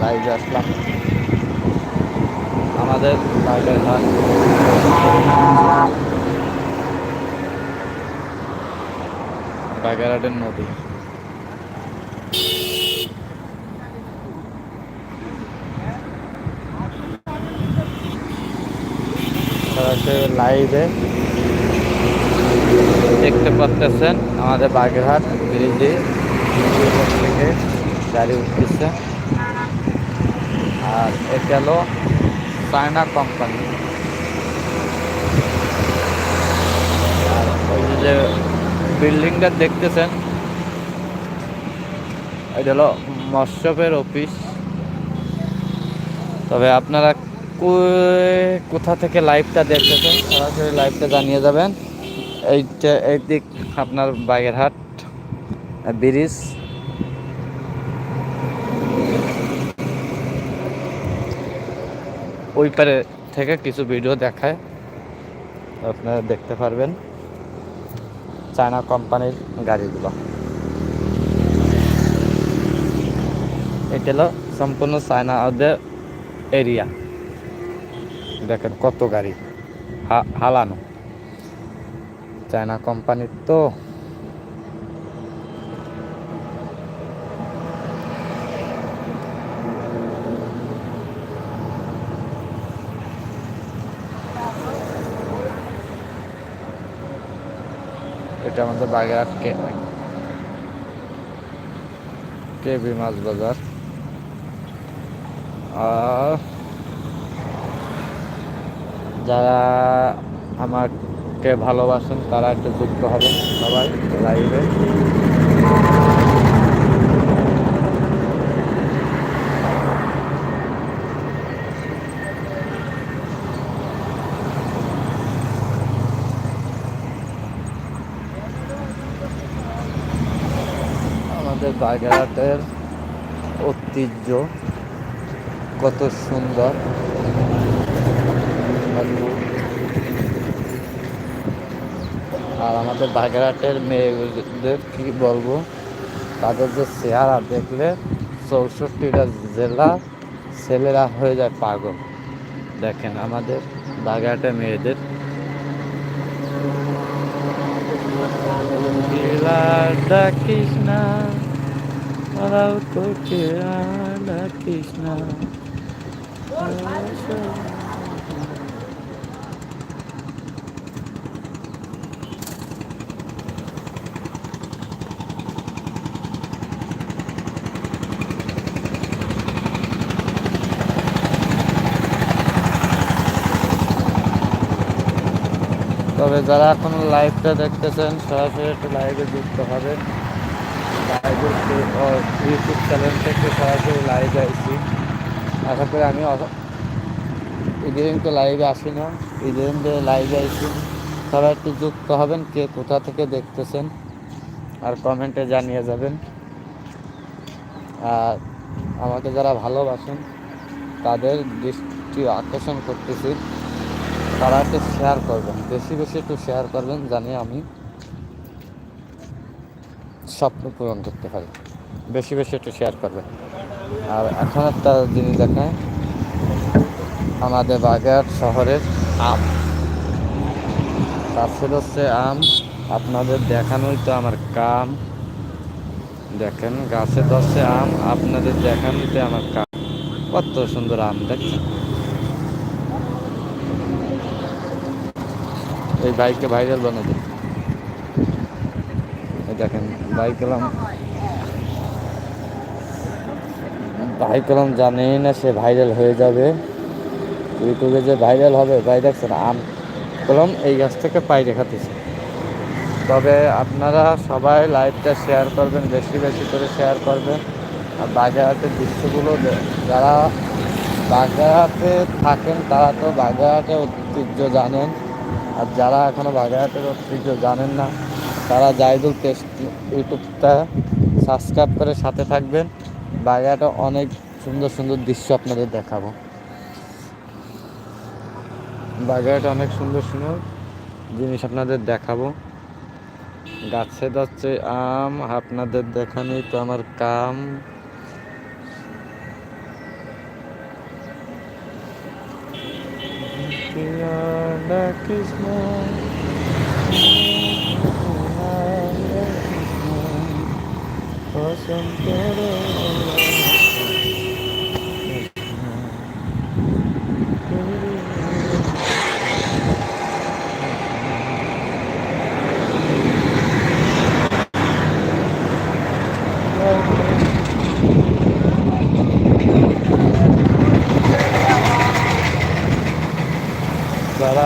লাইভে আসলাম আমাদের বাগেরহাট বাগেরহাটের নদী। লাইভে দেখতে পাচ্ছেন আমাদের বাগেরহাট ব্রিজে থেকে। গাড়ি উঠতেছে। আর এটা হলো চায়না কোম্পানি আর ওই যে বিল্ডিংটা দেখতেছেন? এটা হলো মৎস্যপের অফিস তবে আপনারা কোথা থেকে লাইভটা দেখতেছেন, সরাসরি লাইভটা জানিয়ে যাবেন। এইটা এই দিক আপনার বাগেরহাট, ব্রিজ। ওই পারে থেকে কিছু ভিডিও দেখায়। আপনারা দেখতে পারবেন চায়না কোম্পানির গাড়িগুলো। এটা হলো সম্পূর্ণ চায়না ওদের এরিয়া দেখেন কত গাড়ি। হালানো। চায়না কোম্পানির তো এটা আমাদের বাগেরহাট কে কেবি মাছ বাজার। আর যারা আমাকে ভালোবাসেন, তারা একটু যুক্ত হবেন সবাই লাইভে আমাদের বাগেরহাটের ঐতিহ্য কত সুন্দর। আর আমাদের বাগেরহাটের মেয়েদের কি বলব, তাদের যে চেহারা দেখলে চৌষট্টিটা জেলা ছেলেরা হয়ে যায় পাগল। দেখেন আমাদের বাগেরহাটের মেয়েদের। তবে যারা এখন লাইভটা দেখতেছেন সরাসরি একটু লাইভে যুক্ত হবেন লাইভে ইউটিউব চ্যানেল থেকে সরাসরি লাইভে আসছি আশা করি আমি ইদানিং তো লাইভে আসি না ইদানিং তো লাইভে আসি সবাই একটু যুক্ত হবেন কে কোথা থেকে দেখতেছেন আর কমেন্টে জানিয়ে যাবেন আর আমাকে যারা ভালোবাসেন তাদের দৃষ্টি আকর্ষণ করতেছি তারা একটু শেয়ার করবেন বেশি বেশি একটু শেয়ার করবেন জানি আমি স্বপ্ন পূরণ করতে পারি। বেশি বেশি একটু শেয়ার করবেন আর এখন একটা জিনিস দেখায়, আমাদের বাগেরহাট শহরের আম। তারপরে হচ্ছে আম। আপনাদের দেখানোই তো আমার কাম। দেখেন, গাছে ধরছে আম, আপনাদের দেখানোই তো আমার কাম। কত সুন্দর আম, দেখছেন? এই বাইককে ভাইরাল এই দেখেন বাইক এলাম বাইক এলাম জানেই না সে ভাইরাল হয়ে যাবে। ইউটিউবে যে ভাইরাল হবে, ভাই দেখছেন, আম কলম এই গাছ থেকে পাইরে খাতেছে তবে আপনারা সবাই লাইভটা শেয়ার করবেন, বেশি বেশি করে শেয়ার করবেন। আর বাগেরহাটের দৃশ্যগুলো যারা বাগেরহাটে থাকেন, তারা তো বাগেরহাটের ঐতিহ্য জানেন। আর যারা এখনও বাগেরহাটের ঐতিহ্য জানেন না তারা জাইদুল টেস্ট ইউটিউবটা সাবস্ক্রাইব করে সাথে থাকবেন। বাগাটা অনেক সুন্দর সুন্দর দৃশ্য আপনাদের দেখাবো। বাগাটা অনেক সুন্দর সুন্দর জিনিস আপনাদের দেখাবো। গাছে যাচ্ছে আম, আপনাদের দেখানি তো আমার কাম। কৃষ্ণ যারা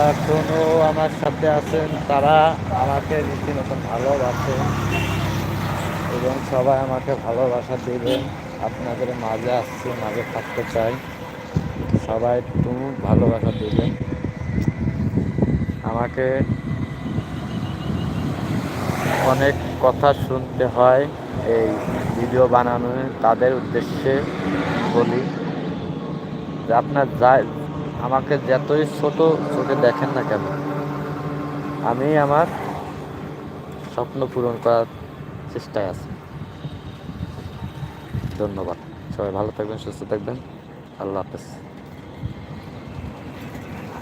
এখনও আমার সাথে আছেন তারা আমাকে রীতিমতন ভালোবাসে এবং সবাই আমাকে ভালোবাসা দেবেন। আপনাদের মাঝে আসছে, মাঝে থাকতে চাই। সবাই একটু ভালোবাসা দেবেন। আমাকে অনেক কথা শুনতে হয় এই ভিডিও বানানো, তাদের উদ্দেশ্যে বলি। যে আপনার যা আমাকে যতই ছোট চোখে দেখেন না কেন, আমি আমার স্বপ্ন পূরণ করার চেষ্টায় আছে। ধন্যবাদ। সবাই ভালো থাকবেন সুস্থ থাকবেন। আল্লাহ হাফেজ।